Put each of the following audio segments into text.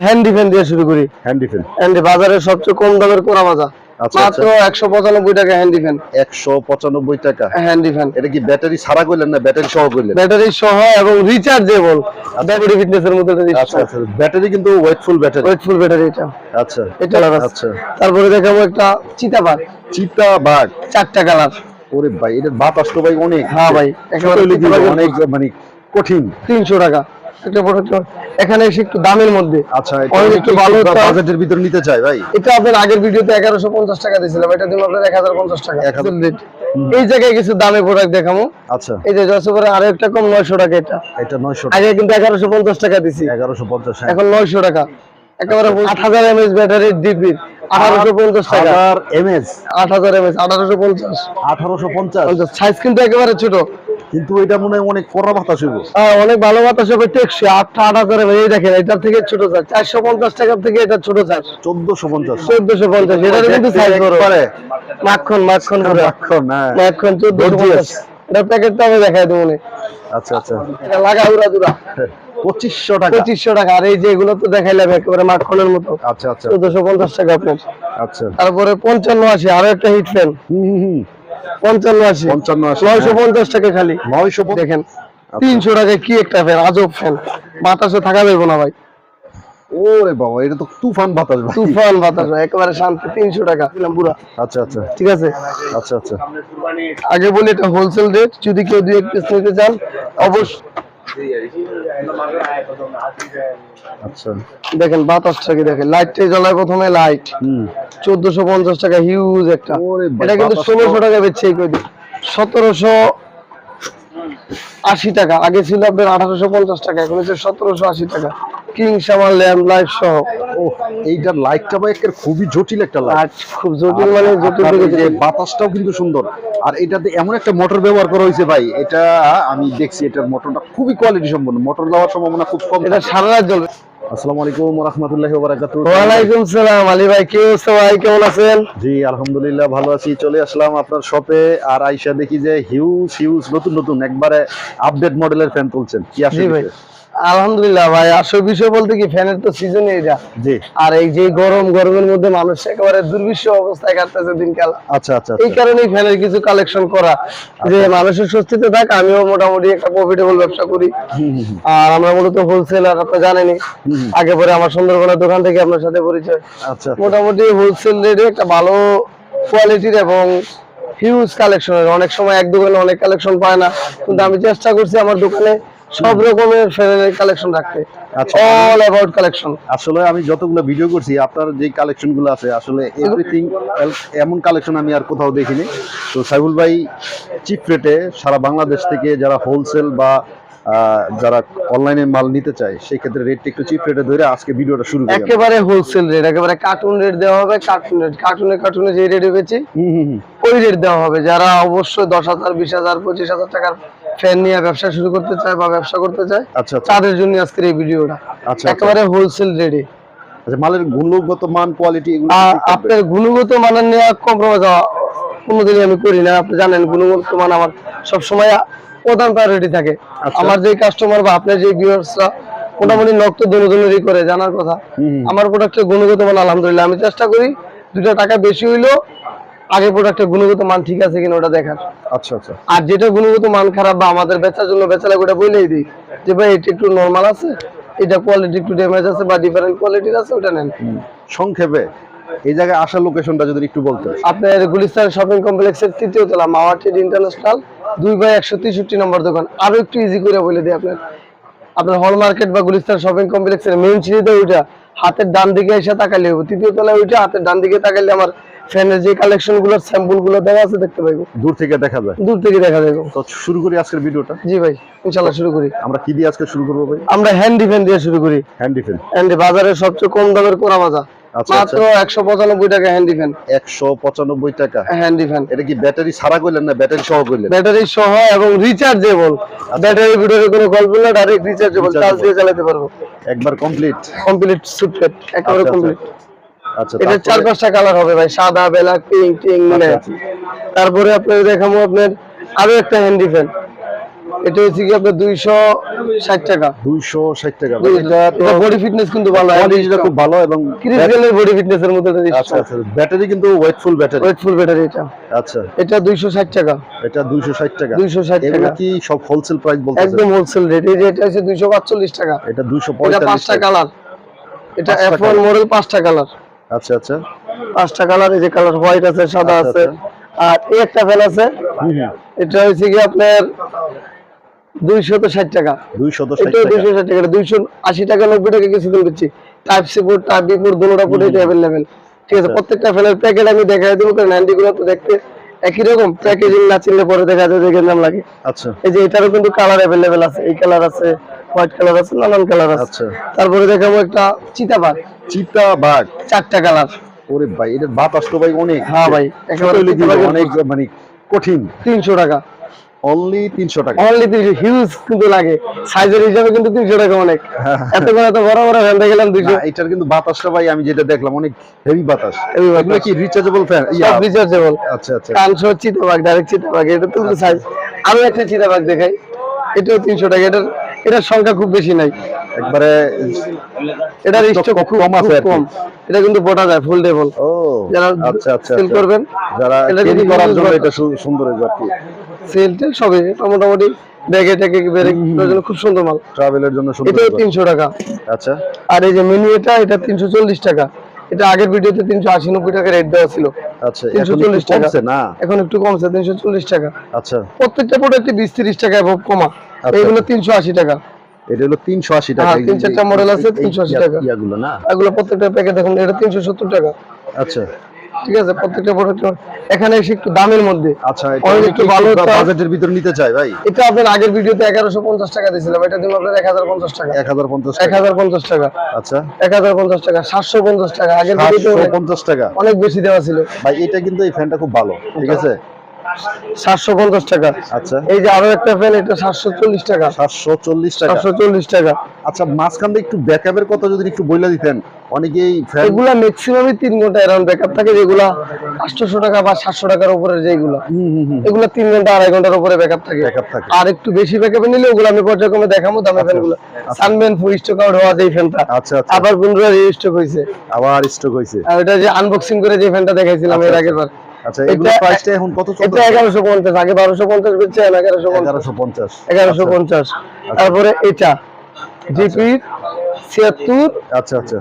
Handy fan দিয়ে শুরু করি। হ্যান্ডি ফ্যান হ্যান্ডি বাজারের সবচেয়ে কম দামের কোরা মাজা। আচ্ছা, মাত্র একশো পঁচানব্বই টাকা হ্যান্ডি ফ্যান একশো পঁচানব্বই টাকা। হ্যান্ডি ফ্যান এটা কি ব্যাটারি ছাড়া করলেন না ব্যাটারি সহ করলেন? ব্যাটারি সহ এবং রিচার্জেবল ব্যাটারি আচ্ছা আচ্ছা। ব্যাটারি কিন্তু ওয়েটফুল ব্যাটারি ওয়েটফুল ব্যাটারি এটা। আচ্ছা। এটা আচ্ছা। তারপরে দেখাবো একটা চিতাবাগ চিতা বাঘ। চারটা কালার ওরে ভাই এটার বাতাস তো ভাই অনেক। হ্যাঁ ভাই অনেক মানে কঠিন। তিনশো টাকা। একটা প্রোডাক্ট এখানে এসে একটু দামের মধ্যে। আচ্ছা একটু ভালো বাজেটের ভিতর নিতে চাই ভাই। এটা আপনার আগের ভিডিওতে এগারোশো পঞ্চাশ টাকা দিয়েছিলাম এটা দিলাম আপনার এক হাজার পঞ্চাশ টাকা। 1000 এই জায়গায় কিছু দামে প্রোডাক্ট দেখাবো আচ্ছা। এই যে যশোরে আরও একটা কম নয়শো টাকা এটা। এটা নয়শো আগে কিন্তু এগারোশো পঞ্চাশ টাকা দিছি। এগারোশো পঞ্চাশ এখন নয়শো টাকা। একেবারে আট হাজার এমএস টাকা। পঞ্চাশ। সাইজ কিন্তু একেবারে ছোট। কিন্তু এটা মনে হয় অনেক কড়া বাতাস হইব। হ্যাঁ, অনেক ভালো বাতাস হবে টেকসই। আটটা আট হাজার এই দেখেন এটার থেকে ছোট চার্জ চারশো পঞ্চাশ টাকার থেকে এটা ছোট চার্জ চোদ্দশো পঞ্চাশ। চোদ্দশো পঞ্চাশ এটার কিন্তু সাইজ মাখন মাখন পুরো। এখন হ্যাঁ। মাখন চোদ্দশো পঞ্চাশ। এটা প্যাকেটটা আমি দেখাই দেবো আচ্ছা আচ্ছা। এটা লাগা উড়া দুরা। পঁচিশশো টাকা। পঁচিশশো টাকা। আর এই যে এগুলো তো দেখাইলাম একেবারে মাখনের মতো। আচ্ছা আচ্ছা। চোদ্দশো পঞ্চাশ টাকা আপনার আচ্ছা। তারপরে পঞ্চান্ন আশি আরও একটা হিট ফ্যান হুম হুম। পঞ্চান্ন আশি। পঞ্চান্ন আশি নয়শো পঞ্চাশ টাকা খালি। নয়শো পঞ্চাশ। দেখেন তিনশো টাকায় কি একটা ফ্যান আজব ফ্যান বাতাসে থাকা যাবে না ভাই। ওরে বাবা এটা তো তুফান বাতাস ভাই। তুফান বাতাস ভাই, একেবারে শান্তি তিনশো টাকা দিলাম পুরা। আচ্ছা আচ্ছা। ঠিক আছে? আচ্ছা আচ্ছা। আগে বলি এটা হোলসেল রেট যদি কেউ দুই এক পিস নিতে চান অবশ্যই আচ্ছা। দেখেন বাতাসটা কি দেখেন? লাইটটা জ্বলায় প্রথমে লাইট হুম। চোদ্দশো পঞ্চাশ টাকা হিউজ একটা। এটা কিন্তু ষোলোশো টাকা বেচছে এই কদিন সতেরোশো আশি টাকা। আগে ছিল আপনার আঠারোশো পঞ্চাশ টাকা এখন হচ্ছে সতেরোশো আশি টাকা। কিং সামার ল্যাম্প লাইট সহ। এইটার লাইটটা ভাই একের খুবই জটিল একটা লাইট খুব জটিল মানে জটিল আপনার থেকে এই যে বাতাসটাও কিন্তু সুন্দর। আর এটাতে এমন একটা মোটর ব্যবহার করা হয়েছে ভাই এটা আমি দেখছি এটার মোটরটা খুবই কোয়ালিটি সম্পন্ন। মোটর দেওয়ার সম্ভাবনা খুব কম এটা সারা রাত জ্বলবে আসসালামু আলাইকুম রহমতুল্লাহি বারাকাতুহু ওয়ালাইকুম সালাম আলী ভাই কি অবস্থা ভাই? কেমন আছেন? জি আলহামদুলিল্লাহ ভালো আছি। চলে আসলাম আপনার শপে আর আইসা দেখি যে হিউজ হিউজ নতুন নতুন একবারে আপডেট মডেলের ফ্যান তুলছেন। কি আসলে ভাই। আলহামদুলিল্লাহ ভাই আসল বিষয় বলতে কি ফ্যানের তো সিজনে এটা জি। আর এই যে গরম গরমের মধ্যে মানুষ একেবারে দুর্বিশ্ব অবস্থায় কাটতেছে দিনকাল। আচ্ছা আচ্ছা এই কারণেই ফ্যানের কিছু কালেকশন করা। যে মানুষের স্বস্তিতে থাক আমিও মোটামুটি একটা প্রফিটেবল ব্যবসা করি। আর আমরা মূলত হোলসেলার আপনি জানেনই। আগে পরে আমার সুন্দরবনের দোকান থেকে আপনার সাথে পরিচয়। আচ্ছা মোটামুটি হোলসেল রেটে একটা ভালো কোয়ালিটির এবং হিউজ কালেকশনের অনেক সময় এক দোকানে অনেক কালেকশন পায় না। কিন্তু আমি চেষ্টা করছি আমার দোকানে সব রকমের কালেকশন রাখতে। অল অ্যাবাউট কালেকশন আসলে আমি যতগুলো ভিডিও করছি আপনার যে কালেকশনগুলো আছে আসলে এভরিথিং এমন কালেকশন আমি আর কোথাও দেখিনি। তো সাইবুল ভাই চিপ রেটে সারা বাংলাদেশ থেকে যারা হোলসেল বা যারা অনলাইনে মাল নিতে চায় সেই ক্ষেত্রে রেটটা একটু চিপ রেটে ধরে আজকে ভিডিওটা শুরু করি একেবারে হোলসেল রেট একেবারে কার্টুন রেট দেওয়া হবে কার্টুন রেট কার্টুনে কার্টুনে যে রেটে বেচি হুম। ওই রেট দেওয়া হবে। যারা অবশ্যই দশ হাজার বিশ হাজার পঁচিশ হাজার টাকার ফ্যান নিয়ে ব্যবসা শুরু করতে চায় বা ব্যবসা করতে চায় আচ্ছা আচ্ছা। তাদের জন্য আজকের এই ভিডিওটা। আচ্ছা। একেবারে হোলসেল রেটে আচ্ছা মালের গুণগত মান কোয়ালিটি এগুলো আপনার গুণগত মানের নিয়ে কম্প্রোমাইজ কোনোদিনই আমি করি না। আপনি জানেন গুণগত মান আমার সবসময় প্রধান প্রায়োরিটি থাকে। আচ্ছা। আমার যে কাস্টমার বা আপনার যে ভিউয়ার্সরা মোটামুটি নক্ত দনুদনুরি করে জানার কথা। আমার প্রোডাক্টের গুণগত মান আলহামদুলিল্লাহ আমি চেষ্টা করি দুটো টাকা বেশি হইলেও আগে প্রোডাক্টের গুণগত মান ঠিক আছে কিনা ওটা দেখার। আচ্ছা আচ্ছা। আর যেটা গুণগত মান খারাপ বা আমাদের বেচার জন্য বেচালে ওটা বলেই দিই। যে ভাই এটা একটু নর্মাল আছে এটা কোয়ালিটি একটু ড্যামেজ আছে বা ডিফারেন্ট কোয়ালিটির আছে ওটা নেন। সংক্ষেপে এই জায়গায় আসার লোকেশনটা যদি একটু বলতেন। আপনার গুলিস্তান শপিং কমপ্লেক্সের তৃতীয় তলা মাওয়াটিড ইন্টারন্যাশনাল দুই বাই একশো তেষট্টি নম্বর দোকান। আরও একটু ইজি করে বলে দিই আপনার। আপনার হল মার্কেট বা গুলিস্তান শপিং কমপ্লেক্সের মেন সিঁড়িতে ওইটা হাতের ডান দিকে এসে তাকালে হবে তৃতীয় তলায় ওইটা হাতের ডান দিকে তাকালে আমার ফ্যানের যে কালেকশনগুলোর স্যাম্পলগুলো আছে দেখতে পাইবো। দূর থেকে দেখা যায়। দূর থেকে দেখা যাবে তো শুরু করি আজকের ভিডিওটা? জি ভাই শুরু করি। আমরা কি দিয়ে আজকে শুরু করব ভাই? আমরা হ্যান্ডি ফ্যান দিয়ে শুরু করি। হ্যান্ডি ফ্যান হ্যান্ডি বাজারের সবচেয়ে কম দামের কোরা মাজা আচ্ছা, মাত্র টাকা হ্যান্ডি টাকা। হ্যান্ডি ফ্যান এটা কি ব্যাটারি ছাড়া করলেন না ব্যাটারি সহ ব্যাটারি সহ এবং রিচার্জেবল ব্যাটারি ভিতরে কোনো গল্প না ডাইরেক্ট রিচার্জেবল চার্জ দিয়ে চালাতে পারব। একবার কমপ্লিট কমপ্লিট সুটকেট একেবারে আচ্ছা, কমপ্লিট আচ্ছা এটা চার পাঁচটা কালার হবে ভাই সাদা ব্ল্যাক পিঙ্ক টিং মিলে আচ্ছা, তারপরে আপনার দেখাবো আপনার আরও একটা হ্যান্ডি ফ্যান এটা হচ্ছে কি আপনার দুইশো ষাট টাকা। দুইশো ষাট টাকা। দুই- এটা তো এটা বডি ফিটনেস কিন্তু ভালো কোয়ালিটিটা খুব ভালো এবং ক্রিস বডি ফিটনেস এর মধ্যে আচ্ছা আচ্ছা ব্যাটারি কিন্তু ওয়েটফুল ব্যাটারি ওয়েটফুল ব্যাটারি এটা। আচ্ছা। এটা দুইশো ষাট টাকা। এটা দুইশো ষাট টাকা। দুইশো ষাট টাকা। কি সব হোলসেল প্রাইস বলতেছে একদম হোলসেল রেট এই যে এটা হচ্ছে দুইশো পাঁচচল্লিশ টাকা। এটা দুইশো পঁয়তাল্লিশ টাকা। কালার এটা এফ ওয়ান মডেল পাঁচটা কালার আচ্ছা আচ্ছা। পাঁচটা কালার এই যে কালার হোয়াইট আছে সাদা আচ্ছা, আছে আর এই একটা ফ্যান আছে। এটা হচ্ছে কি আপনার দুইশত ষাট টাকা। দুইশো ষাট টাকা। দুইশো ষাট টাকা দুইশো আশি টাকা নব্বই টাকা কিছুদিন দিচ্ছি type C port type B port দুটোটা port এটা অ্যাভেলেবেল ঠিক আছে আচ্ছা। প্রত্যেকটা ফ্যানের প্যাকেট আমি দেখাই দেবো কারণ হ্যান্ডি তো দেখতে একই রকম। প্যাকেজিং না চিনলে পরে দেখা যায় যে নাম লাগে। আচ্ছা। এই যে এটারও কিন্তু কালার অ্যাভেলেবেল আছে। এই কালার আছে হোয়াইট কালার আছে নানান কালার আছে। আচ্ছা। তারপরে দেখাবো একটা চিতাবাগ চিতা বাঘ। চারটা কালার। ওরে ভাই বাতাস তো ভাই অনেক। হ্যাঁ ভাই অনেক মানে কঠিন। তিনশো টাকা। অনলি তিনশো টাকা। অনলি তিনশো হিউজ কিন্তু লাগে। সাইজের হিসাবে কিন্তু তিনশো টাকা অনেক। এত করে এত বড় বড় ফ্যান দেখলাম দুইশো। এটার কিন্তু বাতাসটা ভাই আমি যেটা দেখলাম অনেক হেভি বাতাস। এগুলো কি রিচার্জেবল ফ্যান সব রিচার্জেবল আচ্ছা আচ্ছা। চিতাবাগ ডাইরেক্ট চিতাবাগ এটা তো সাইজ আরও একটা চিতাবাগ দেখাই। এটাও তিনশো টাকা এটার এটার সংখ্যা খুব বেশি নাই। একবারে এটার স্টক খুব কম আছে কম। এটা কিন্তু বোটা যায় ফুল টেবল ও যারা আচ্ছা আচ্ছা সেল আচ্ছা। করবেন যারা এটা যদি করার জন্য এটা সুন্দর আর কি। সেলটা সবে মোটামুটি ব্যাগে ট্যাগে বেড়ে জন্য খুব সুন্দর মাল। ট্রাভেলের জন্য সুন্দর হইবে। তিনশো টাকা। আচ্ছা। আর এই যে মেনু এটা এটা তিনশো চল্লিশ টাকা। এটা আগের ভিডিওতে তিনশো আশি নব্বই টাকা রেট দেওয়া ছিল। আচ্ছা তিনশো এখন চল্লিশ একটু টাকা। কমছে না? এখন একটু কমছে তিনশো চল্লিশ টাকা। আচ্ছা। প্রত্যেকটা প্রোডাক্টে বিশ তিরিশ টাকা এবং কমা। আচ্ছা। এইগুলো তিনশো আশি টাকা। এটা হলো তিনশো আশি টাকা। হ্যাঁ, তিন চারটা এই- আছে, এই- 380 টাকা। ইয়াগুলো না? এগুলো প্রত্যেকটা প্যাকেট দেখুন এটা তিনশো সত্তর টাকা। আচ্ছা। ঠিক আছে প্রত্যেকটা প্রোডাক্ট এখানে এসে একটু দামের মধ্যে। আচ্ছা অনেক একটু একটু ভালো বাজেটের ভিতর নিতে চাই ভাই। এটা আপনার আগের ভিডিওতে এগারোশো পঞ্চাশ টাকা দিয়েছিলাম এটা দিলাম আপনার আচ্ছা। টাকা সাতশো পঞ্চাশ টাকা। আগের ভিডিওতে টাকা। অনেক বেশি দেওয়া ছিল। ভাই এটা কিন্তু এই ফ্যানটা খুব ভালো ঠিক আছে? সাতশো পঞ্চাশ টাকা। আচ্ছা। এই যে আরও একটা ফ্যান এটা সাতশো চল্লিশ টাকা। সাতশো চল্লিশ টাকা। সাতশো চল্লিশ টাকা। আচ্ছা মাঝখান দিয়ে একটু ব্যাকআপের কথা যদি একটু বইলা দিতেন অনেকেই এগুলা ম্যাক্সিমামই তিন ঘণ্টা এরাউন্ড ব্যাকআপ থাকে যেগুলা আটশোশো টাকা বা সাতশো টাকার উপরে যেগুলো এগুলা তিন ঘণ্টা আড়াই ঘণ্টার উপরে ব্যাকআপ থাকে। আর একটু বেশি ব্যাকআপ নিলে ওগুলো আমি পর্যায়ক্রমে দেখাবো দামে ফ্যানগুলো সানম্যান ফুল স্টক আউট হওয়া যেই ফ্যানটা আচ্ছা আচ্ছা। আবার পুনরায় রিস্টক হয়েছে আবার স্ট্রোক হয়েছে আর ওটা যে আনবক্সিং করে যে ফ্যানটা দেখাইছিলাম এর আচ্ছা, আগের বার আচ্ছা এগুলো এটা- প্রাইসটা এখন কত চলছে এগারোশো পঞ্চাশ আগে বারোশো পঞ্চাশ বেচছে এগারোশো পঞ্চাশ। এগারোশো পঞ্চাশ। এগারোশো পঞ্চাশ। তারপরে এটা জিপি ছিয়াত্তর। আচ্ছা আচ্ছা।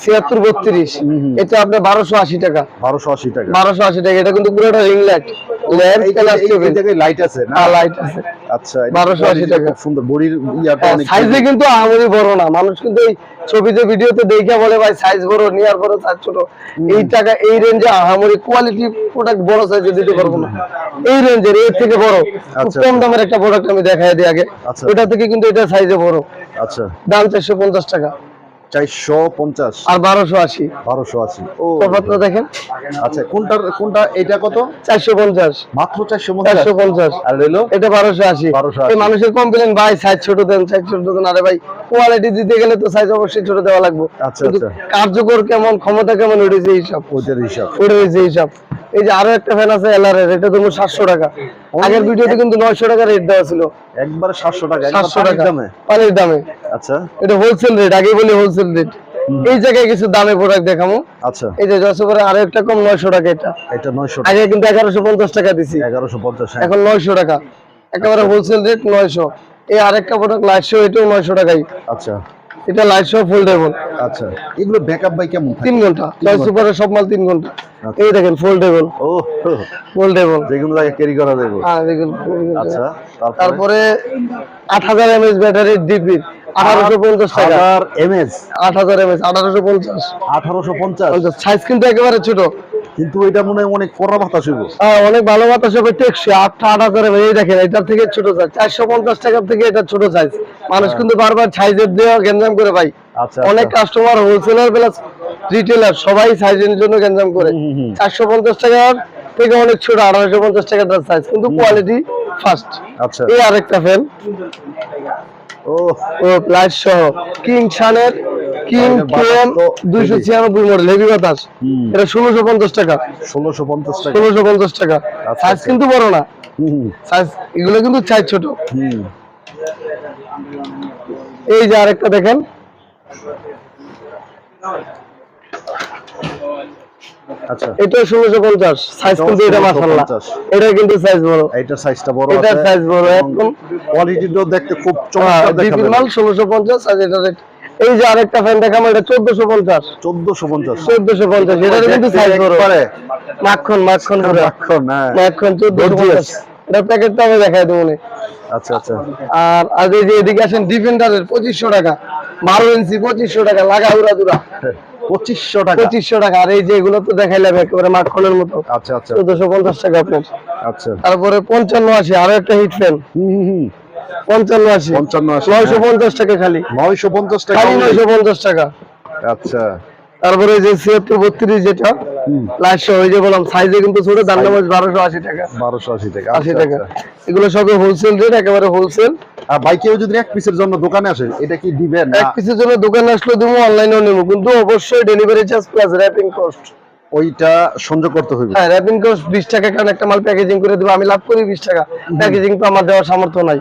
ছিয়াত্তর বত্রিশ। এটা আপনার বারোশো আশি টাকা। বারোশো আশি টাকা। বারোশো আশি টাকা। এটা কিন্তু পুরোটা রিং লাইট এই জায়গায়- এই- এই জায়গায় লাইট আছে না? লাইট আছে। আচ্ছা এটা 1280 টাকা। সুন্দর। বডির সাইজে কিন্তু আহামরি বড় না। মানুষ কিন্তু এই ছবিতে ভিডিওতে দেখে বলে ভাই সাইজ বড় নিয়ার বড় সাইজ ছোট। এই টাকা এই রেঞ্জে আহামরি কোয়ালিটি প্রোডাক্ট বড় সাইজে দিতে পারব না। এই রেঞ্জের এর থেকে বড়। আচ্ছা, কম দামের একটা প্রোডাক্ট আমি দেখাই দিই আগে। আচ্ছা। ওটা থেকে কিন্তু এটা সাইজে বড়। আচ্ছা। দাম চারশো পঞ্চাশ টাকা। চারশো পঞ্চাশ। আর বারোশো আশি। বারোশো আশি। ও। দেখেন। আচ্ছা কোনটার কোনটা এটা কত? চারশো পঞ্চাশ। মাত্র চারশো চারশো পঞ্চাশ। আর রইল? এটা বারোশো আশি। বারোশো মানুষের কমপ্লেন ভাই সাইজ ছোট দেন সাইজ ছোট দেন। আরে ভাই কোয়ালিটি দিতে গেলে তো সাইজ অবশ্যই ছোট দেওয়া লাগবে। আচ্ছা, আচ্ছা। কার্যকর কেমন ক্ষমতা কেমন উঠেছে এইসব ওইটার হিসাব। উঠে হয়েছে এইসব এই যে আরও একটা ফ্যান আছে এলআর এর এটা তোমার সাতশো টাকা। আগের ভিডিওতে কিন্তু নয়শো টাকা রেট দেওয়া ছিল। একবারে সাতশো টাকা একবার সাতশো পানির টাকা। দামে। পানির দামে। আচ্ছা। এটা হোলসেল রেট আগে বলি হোলসেল রেট এই জায়গায় কিছু দামে প্রোডাক্ট দেখামো। আচ্ছা। এই যে যশোরে আরও একটা কম নয়শো টাকা এটা। এটা নয়শো টাকা। আগে কিন্তু এগারোশো পঞ্চাশ টাকা দিছি। এগারোশো পঞ্চাশ হ্যাঁ। এখন নয়শো টাকা। একেবারে হোলসেল রেট নয়শো। এই আরেকটা প্রোডাক্ট লাইট শো এটাও নয়শো টাকাই আচ্ছা। এটা লাইট শো ফোল্ডেবল আচ্ছা। এগুলো ব্যাকআপ বাই কেমন ঘণ্টা। চয়েস সুপারের সব মাল তিন ঘণ্টা। আচ্ছা। এই দেখেন ফোল্ডেবল ও। ফোল্ডেবল যে কোনো জায়গায় ক্যারি করা যাবে। আচ্ছা তারপরে? তারপরে আট হাজার এমএস ব্যাটারি ডিপি আঠারোশো পঞ্চাশ টাকা। হাজার এমএস আট হাজার এমএস আঠারোশো পঞ্চাশ। আঠারোশো পঞ্চাশ? সাইজ কিন্তু একেবারে ছোট। কিন্তু এটা মনে হয় অনেক কড়া বাতাস হইব। হ্যাঁ, অনেক ভালো বাতাস হবে টেকসই। আটটা আট হাজার এই দেখেন এটার থেকে ছোট সাইজ চারশো পঞ্চাশ টাকার থেকে এটা ছোট সাইজ মানুষ কিন্তু বারবার সাইজের দিয়ে গেঞ্জাম করে ভাই। আচ্ছা অনেক কাস্টমার হোলসেলার প্লাস রিটেলার সবাই সাইজের জন্য গেঞ্জাম করে। চারশো পঞ্চাশ টাকার থেকে অনেক ছোট আঠারোশো পঞ্চাশ টাকার সাইজ কিন্তু কোয়ালিটি ফার্স্ট আচ্ছা। এই আরেকটা ফ্যান ও ও লাইট সহ। কিং শানের কিং এটা কেএম দুইশো ছিয়ানব্বই মডেল হেভি বাতাস। এটা ষোলোশো পঞ্চাশ টাকা। ষোলোশো পঞ্চাশ টাকা। ষোলোশো পঞ্চাশ টাকা। আচ্ছা, সাইজ আচ্ছা। কিন্তু বড় না। সাইজ এগুলো কিন্তু চাই ছোট। এই যে আরেকটা দেখেন। আচ্ছা। এটা ষোলোশো পঞ্চাশ। সাইজ কিন্তু এটা 1650 এটা কিন্তু সাইজ বড়। এইটার সাইজটা বড় আছে। size বড়, একদম। কোয়ালিটিটাও দেখতে খুব হ্যাঁ, চমৎকার মাল আর এটা এই যে আরেকটা ফ্যান দেখাম এটা চোদ্দশো পঞ্চাশ। 1450 চোদ্দশো পঞ্চাশ এটার কিন্তু সাইজ বড়। মাখন মাখন পুরো। হ্যাঁ। মাখন এটা প্যাকেটটা আমি দেখাই দেবো আচ্ছা আচ্ছা। আর এই যে এদিকে আসেন ডিফেন্ডারের পঁচিশশো টাকা। বারো ইঞ্চি পঁচিশশো টাকা লাগা উড়া দুরা পঁচিশশো টাকা। পঁচিশশো টাকা। আর এই যে এগুলো তো দেখাইলাম একেবারে মাখনের মতো। আচ্ছা আচ্ছা। চোদ্দশো পঞ্চাশ টাকা আপনার। আচ্ছা। তারপরে পঞ্চান্ন আরও একটা হিট ফ্যান হুম হুম, হুম। পঞ্চান্ন পঞ্চান্ন আশি নয়শো পঞ্চাশ টাকা খালি। নয়শো পঞ্চাশ টাকা নয়শো পঞ্চাশ টাকা। আচ্ছা। তারপরে যে ছিয়াত্তর বত্রিশ যেটা হুম। লাস্ট ওই যে বললাম সাইজে কিন্তু ছোট দাম নাম বারোশো আশি টাকা। বারোশো আশি টাকা। আশি আচ্ছা, টাকা। আচ্ছা। এগুলো সবই হোলসেল রেট একেবারে হোলসেল আর বাইকেও যদি এক পিসের জন্য দোকানে আসে এটা কি দিবেন এক পিসের জন্য দোকানে আসলে দেবো অনলাইনেও নেব কিন্তু অবশ্যই delivery charge plus wrapping cost ওইটা সংযোগ করতে হবে হ্যাঁ র্যাপিং কস্ট বিশ টাকা কারণ একটা মাল প্যাকেজিং করে দেবো আমি লাভ করি বিশ টাকা। প্যাকেজিং তো আমার দেওয়ার সামর্থ্য নাই।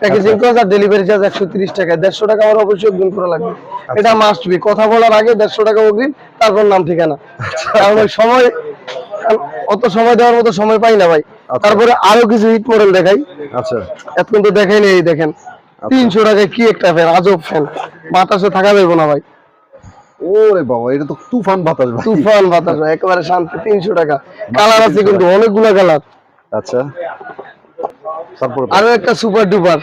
প্যাকেজিং কস্ট আর ডেলিভারি চার্জ একশো তিরিশ টাকা দেড়শো টাকা আমার অবশ্যই অগ্রিম করা লাগবে। এটা মাস্ট বি কথা বলার আগে দেড়শো টাকা অগ্রিম তারপর নাম ঠিকানা। কারণ ওই সময় অত সময় দেওয়ার মতো সময় পাই না ভাই। আচ্ছা। তারপরে আরও কিছু হিট মডেল দেখাই। আচ্ছা। এখন তো দেখাইনি এই দেখেন। তিনশো টাকায় কি একটা ফ্যান আজব ফ্যান বাতাসে থাকা যাবে না ভাই। ওরে বাবা এটা তো তুফান বাতাস ভাই। তুফান বাতাস ভাই, একেবারে শান্তি তিনশো টাকা। কালার আছে কিন্তু অনেকগুলো কালার আচ্ছা। তারপর আরও একটা সুপার ডুপার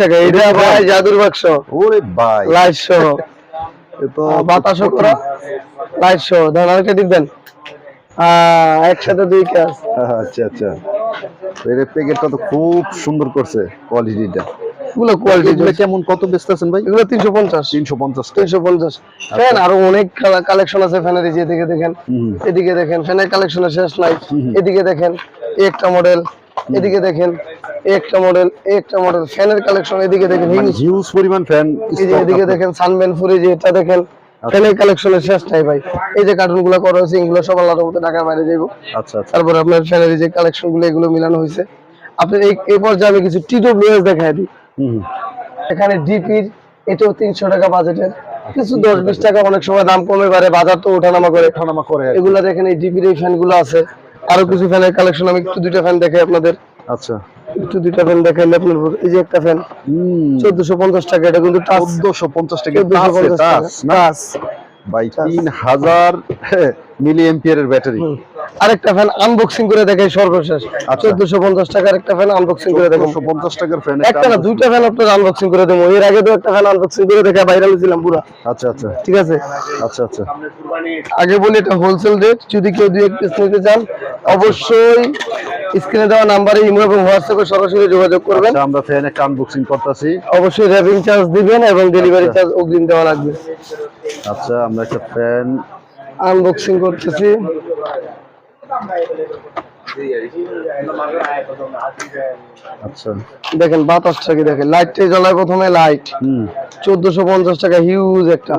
টাকা এটা ভাই জাদুর বাক্স। ওরে ভাই। লাইট সহ। তো বাতাসও করা লাইট সহ। ধরেন আরেকটা দিবেন একসাথে দুই কাজ আচ্ছা আচ্ছা। এর প্যাকেটটা তো খুব সুন্দর করছে কোয়ালিটিটা এগুলো কোয়ালিটি এগুলো কেমন কত ব্যস্ত আছেন ভাই? এগুলো তিনশো পঞ্চাশ। তিনশো পঞ্চাশ। তিনশো পঞ্চাশ। ফ্যান আরও অনেক কালেকশন আছে ফ্যানের এই দেখেন। এদিকে দেখেন ফ্যানের কালেকশনের শেষ নাই। এদিকে দেখেন একটা মডেল এদিকে দেখেন একটা মডেল একটা মডেল ফ্যানের কালেকশন এদিকে দেখেন হিউজ হিউজ পরিমাণ ফ্যান এই যে এদিকে দেখেন সানম্যান ফুরি যে এটা দেখেন ফ্যানের কালেকশনের শেষ নাই ভাই। এই যে কার্টুনগুলো করা হয়েছে এগুলো সব মতো ঢাকার বাইরে যাইবো। আচ্ছা আচ্ছা। তারপর আপনার ফ্যানের যে কালেকশনগুলো এগুলো মিলানো হয়েছে। এই এই পর্যায়ে আমি কিছু টিডব্লিউএস দেখাই দিই। এখানে ডিপির এটাও তিনশো টাকা বাজেটের কিছু দশ বিশ টাকা অনেক সময় দাম কমে পারে বাজার তো ওঠানামা করে। ওঠানামা করে এগুলা দেখেন এই ডিপির এই ফ্যানগুলো আছে। আরও কিছু ফ্যানের কালেকশন আমি একটু দুইটা ফ্যান দেখাই আপনাদের। আচ্ছা। একটু দুইটা ফ্যান দেখাইলে আপনার এই যে একটা ফ্যান হুম। চোদ্দশো পঞ্চাশ টাকা এটা কিন্তু টাচ। চোদ্দশো পঞ্চাশ টাকা ভাই তিন হাজার মিলি এম্পিয়ারের ব্যাটারি আরেকটা ফ্যান আনবক্সিং করে দেখাই সর্বশেষ। আচ্ছা। চোদ্দশো পঞ্চাশ টাকার একটা ফ্যান আনবক্সিং করে পঞ্চাশ টাকার ফ্যান একটা না দুইটা ফ্যান আপনার আনবক্সিং করে দেবো। এর আগে তো একটা ফ্যান আনবক্সিং করে দেখা ভাইরাল ছিলাম পুরা। আচ্ছা আচ্ছা। ঠিক আছে? আচ্ছা আচ্ছা। আগে বলি এটা হোলসেল রেট যদি কেউ দুই এক পিস নিতে চান অবশ্যই স্ক্রিনে দেওয়া নাম্বারে ইমো এবং হোয়াটসঅ্যাপে সরাসরি যোগাযোগ করবেন। আচ্ছা আমরা ফ্যান একটা আনবক্সিং করতেছি। অবশ্যই র্যাপিং চার্জ দিবেন এবং ডেলিভারি চার্জ অগ্রিম দেওয়া লাগবে। আচ্ছা আমরা একটা ফ্যান আনবক্সিং করতেছি। আচ্ছা। দেখেন বাতাসটা কি দেখেন? লাইটটাই জ্বলায় প্রথমে লাইট চোদ্দশো পঞ্চাশ টাকা হিউজ একটা।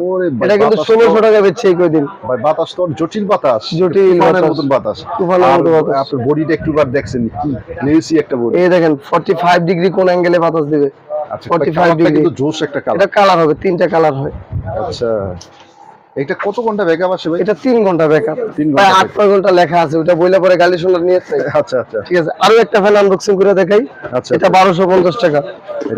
এটা কিন্তু ষোলোশো টাকা বেচছে এই কয়দিন। ভাই বাতাস তো জটিল বাতাস। জটিল। মতন বাতাস। তুফানের মতো বাতাস। আপনার বডিটা একটু বার দেখছেন কি লেসি একটা বডি এই দেখেন ফর্টি ফাইভ ডিগ্রি কোন অ্যাঙ্গেলে বাতাস দিবে। ফর্টি ফাইভ ডিগ্রি জোশ একটা কালার এটা কালার হবে তিনটা কালার হয়। আচ্ছা। এটা কত ঘণ্টা ব্যাকআপ আসে ভাই? এটা তিন ঘণ্টা বেকার তিন ভাই ঘণ্টা আট নয় ঘণ্টা লেখা আছে ওটা বইলে পরে গালি শোনার নিয়ে আসছে। আচ্ছা আচ্ছা। ঠিক আছে আরও একটা ফ্যান আনবক্সিং করে দেখাই। আচ্ছা এটা বারোশো পঞ্চাশ টাকা।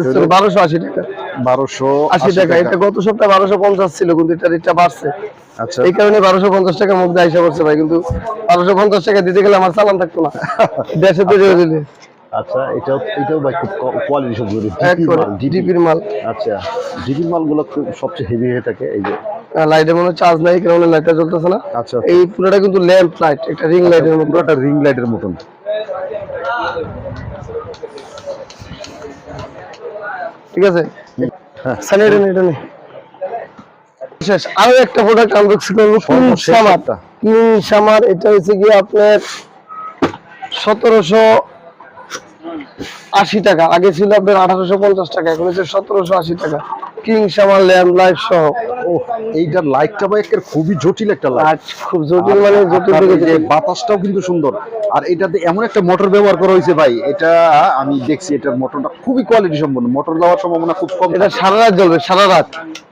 হলো- বারোশো আশি টাকা। বারোশো আশি টাকা। এটা গত সপ্তাহে বারোশো পঞ্চাশ ছিল কিন্তু এটা রেটটা বাড়ছে। আচ্ছা। এই কারণে বারোশো পঞ্চাশ টাকা মুখ দিয়ে আইসা পড়ছে ভাই কিন্তু বারোশো পঞ্চাশ টাকা দিতে গেলে আমার চালান থাকতো না। দেশে তো দিলে আচ্ছা এটাও এটাও ভাই খুব কোয়ালিটি ডিপির মাল আচ্ছা ডিপির মালগুলো সবচেয়ে হেভি হয়ে থাকে এই যে লাইটে মনে চার্জ নাই কারণে লাইটটা জ্বলতেছে না? আচ্ছা এই পুরোটা কিন্তু ল্যাম্প লাইট একটা রিং লাইটের মতো পুরোটা রিং লাইটের মতন। ঠিক আছে? হ্যাঁ। সানি এটা নে, এটা নে। শেষ আরও একটা প্রোডাক্ট আনবক্সিং করব। কিং সর্বশেষ সামার। কিং সামার এটা হচ্ছে কি আপনার সতেরোশো আশি টাকা। আগে ছিল আপনার আঠারোশো পঞ্চাশ টাকা এখন হচ্ছে সতেরোশো আশি টাকা। কিং সামার ল্যাম্প লাইট সহ। ও এইটার লাইটটা ভাই একের খুবই জটিল একটা লাইট খুব জটিল মানে জটিল যে বাতাসটাও কিন্তু সুন্দর। আর এটাতে এমন একটা মোটর ব্যবহার করা হয়েছে ভাই এটা আমি দেখছি এটার মোটরটা খুবই কোয়ালিটি সম্পন্ন। মোটর দেওয়ার সম্ভাবনা খুব কম এটা সারা রাত জ্বলবে সারা রাত।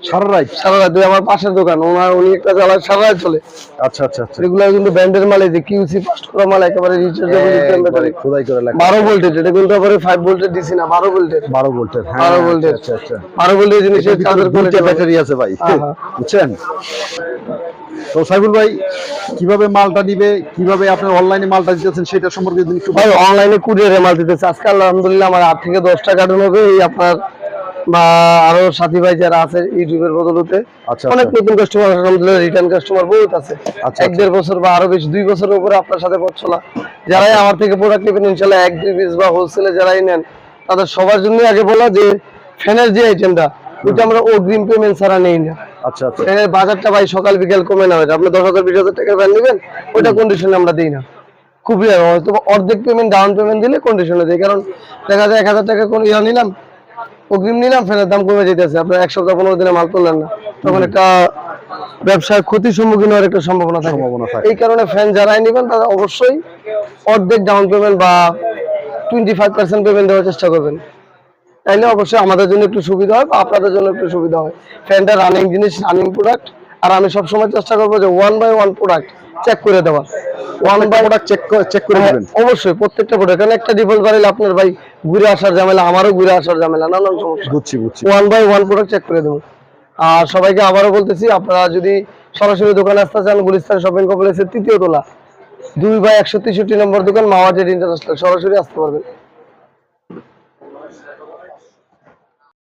সারা রাত? সারা রাত আমার পাশের দোকান ওনার উনি একটা চালায় সারা রাত চলে আচ্ছা আচ্ছা আচ্ছা। এগুলো কিন্তু ব্র্যান্ডের মাল এই যে কিউসি ফাস্ট করা মাল একেবারে রিচার্জেবল ব্যাটারি। খোদাই করে লেখা। বারো ভোল্টেজ এটা কিন্তু আবার ফাইভ ভোল্টের দিছি না বারো ভোল্টের বারো ভোল্টের হ্যাঁ বারো ভোল্টের আচ্ছা আচ্ছা। বারো ভোল্টের জিনিসের চার্জার দুইটা ব্যাটারি আছে ভাই। হ্যাঁ। বুঝছেন? তো সাইবুল ভাই কীভাবে মালটা নিবে কীভাবে আপনার অনলাইনে মালটা দিতেছেন সেটা সম্পর্কে যদি একটু ভাই অনলাইনে কুরিয়ারে মাল দিতেছে। আজকে আলহামদুলিল্লাহ আমার আট থেকে দশটা কার্টুন হবে। এই আপনার বা আরও সাথী ভাই যারা আছে ইউটিউবের বদলতে আচ্ছা, অনেক আচ্ছা। নতুন কাস্টমার আলহামদুলিল্লাহ রিটার্ন কাস্টমার বহুত আছে। আচ্ছা, এক দেড় বছর বা আরও বেশি দুই বছরের উপরে আপনার সাথে পথ চলা যারাই আমার থেকে প্রোডাক্ট নেবেন ইনশাল্লাহ এক দুই পিস বা হোলসেলে যারাই নেন তাদের সবার জন্য আগে বলা যে ফ্যানের যে আইটেমটা ওইটা আমরা অগ্রিম পেমেন্ট ছাড়া নেই না। আচ্ছা আচ্ছা। বাজারটা ভাই সকাল বিকেল কমে না আপনি দশ হাজার বিশ হাজার টাকার ফ্যান নেবেন ওইটা কন্ডিশনে আমরা দিই না। খুবই হয়তো অর্ধেক পেমেন্ট ডাউন পেমেন্ট দিলে কন্ডিশনে দিই। কারণ দেখা যায় এক হাজার টাকা কোন ইয়া নিলাম অগ্রিম নিলাম দাম কমে যেতেছে আপনার এক সপ্তাহ পনেরো দিনে মাল তুললেন না। তখন একটা ব্যবসায় ক্ষতির সম্মুখীন হওয়ার একটা সম্ভাবনা সম্ভাবনা থাকে। এই কারণে ফ্যান যারাই নেবেন তারা অবশ্যই অর্ধেক ডাউন পেমেন্ট বা টোয়েন্টি ফাইভ পার্সেন্ট পেমেন্ট দেওয়ার চেষ্টা করবেন। তাইলে অবশ্যই আমাদের জন্য একটু সুবিধা হয় বা আপনাদের জন্য একটু সুবিধা হয়। ফ্যানটা রানিং জিনিস রানিং প্রোডাক্ট আর আমি সবসময় চেষ্টা করব যে one by one product check করে দেওয়া one by product check check করে হ্যাঁ, দিবেন অবশ্যই প্রত্যেকটা প্রোডাক্ট কারণ একটা ডিফল্ট বাড়িলে আপনার ভাই ঘুরে আসার ঝামেলা আমারও ঘুরে আসার ঝামেলা নানান সমস্যা। বুঝছি বুঝছি। One by one product check করে দেবো। আর সবাইকে আবারও বলতেছি আপনারা যদি সরাসরি দোকানে আসতে চান গুলিস্তান শপিং কমপ্লেক্সের তৃতীয় তোলা দুই বাই একশো তেষট্টি নম্বর দোকান মাওয়াজের ইন্টারন্যাশনাল সরাসরি আসতে পারবেন।